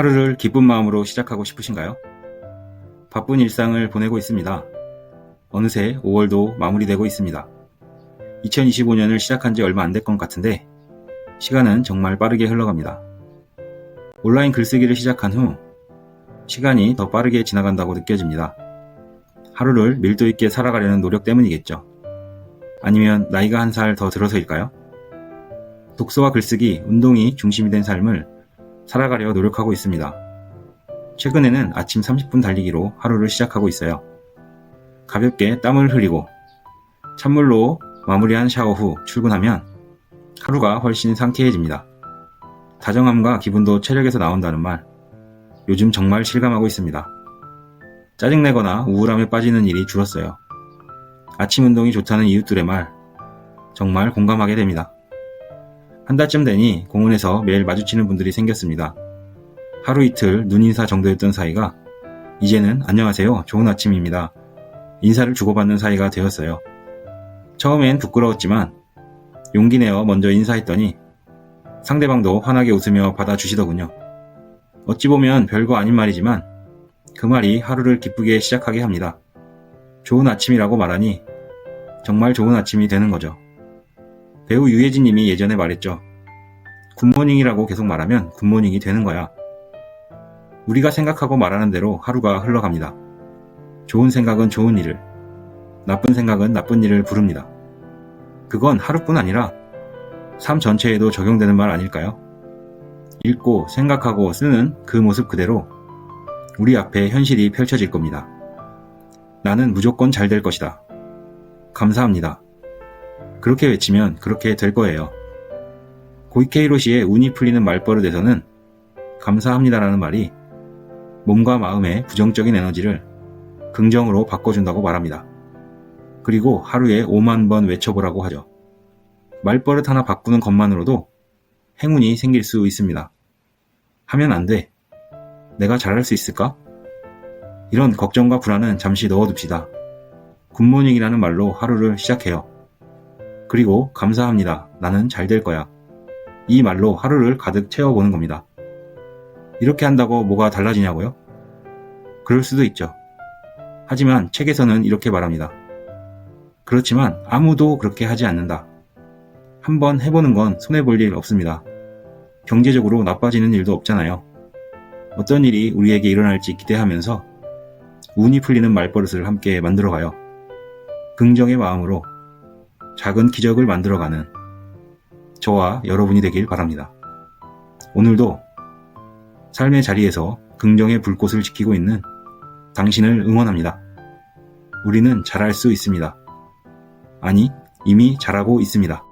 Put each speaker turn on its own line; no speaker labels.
하루를 기쁜 마음으로 시작하고 싶으신가요? 바쁜 일상을 보내고 있습니다. 어느새 5월도 마무리되고 있습니다. 2025년을 시작한 지 얼마 안 될 것 같은데 시간은 정말 빠르게 흘러갑니다. 온라인 글쓰기를 시작한 후 시간이 더 빠르게 지나간다고 느껴집니다. 하루를 밀도 있게 살아가려는 노력 때문이겠죠. 아니면 나이가 한 살 더 들어서일까요? 독서와 글쓰기, 운동이 중심이 된 삶을 살아가려 노력하고 있습니다. 최근에는 아침 30분 달리기로 하루를 시작하고 있어요. 가볍게 땀을 흘리고 찬물로 마무리한 샤워 후 출근하면 하루가 훨씬 상쾌해집니다. 다정함과 기분도 체력에서 나온다는 말, 요즘 정말 실감하고 있습니다. 짜증내거나 우울함에 빠지는 일이 줄었어요. 아침 운동이 좋다는 이웃들의 말, 정말 공감하게 됩니다. 한 달쯤 되니 공원에서 매일 마주치는 분들이 생겼습니다. 하루 이틀 눈인사 정도였던 사이가 이제는 안녕하세요. 좋은 아침입니다. 인사를 주고받는 사이가 되었어요. 처음엔 부끄러웠지만 용기 내어 먼저 인사했더니 상대방도 환하게 웃으며 받아주시더군요. 어찌 보면 별거 아닌 말이지만 그 말이 하루를 기쁘게 시작하게 합니다. 좋은 아침이라고 말하니 정말 좋은 아침이 되는 거죠. 배우 유해진 님이 예전에 말했죠. 굿모닝이라고 계속 말하면 굿모닝이 되는 거야. 우리가 생각하고 말하는 대로 하루가 흘러갑니다. 좋은 생각은 좋은 일을, 나쁜 생각은 나쁜 일을 부릅니다. 그건 하루뿐 아니라 삶 전체에도 적용되는 말 아닐까요? 읽고 생각하고 쓰는 그 모습 그대로 우리 앞에 현실이 펼쳐질 겁니다. 나는 무조건 잘 될 것이다. 감사합니다. 그렇게 외치면 그렇게 될 거예요. 고이케 히로시의 운이 풀리는 말버릇에서는 감사합니다라는 말이 몸과 마음의 부정적인 에너지를 긍정으로 바꿔준다고 말합니다. 그리고 하루에 5만 번 외쳐보라고 하죠. 말버릇 하나 바꾸는 것만으로도 행운이 생길 수 있습니다. 하면 안 돼. 내가 잘할 수 있을까? 이런 걱정과 불안은 잠시 넣어둡시다. 굿모닝이라는 말로 하루를 시작해요. 그리고 감사합니다. 나는 잘 될 거야. 이 말로 하루를 가득 채워보는 겁니다. 이렇게 한다고 뭐가 달라지냐고요? 그럴 수도 있죠. 하지만 책에서는 이렇게 말합니다. 그렇지만 아무도 그렇게 하지 않는다. 한번 해보는 건 손해볼 일 없습니다. 경제적으로 나빠지는 일도 없잖아요. 어떤 일이 우리에게 일어날지 기대하면서 운이 풀리는 말버릇을 함께 만들어가요. 긍정의 마음으로 작은 기적을 만들어가는 저와 여러분이 되길 바랍니다. 오늘도 삶의 자리에서 긍정의 불꽃을 지키고 있는 당신을 응원합니다. 우리는 잘할 수 있습니다. 아니, 이미 잘하고 있습니다.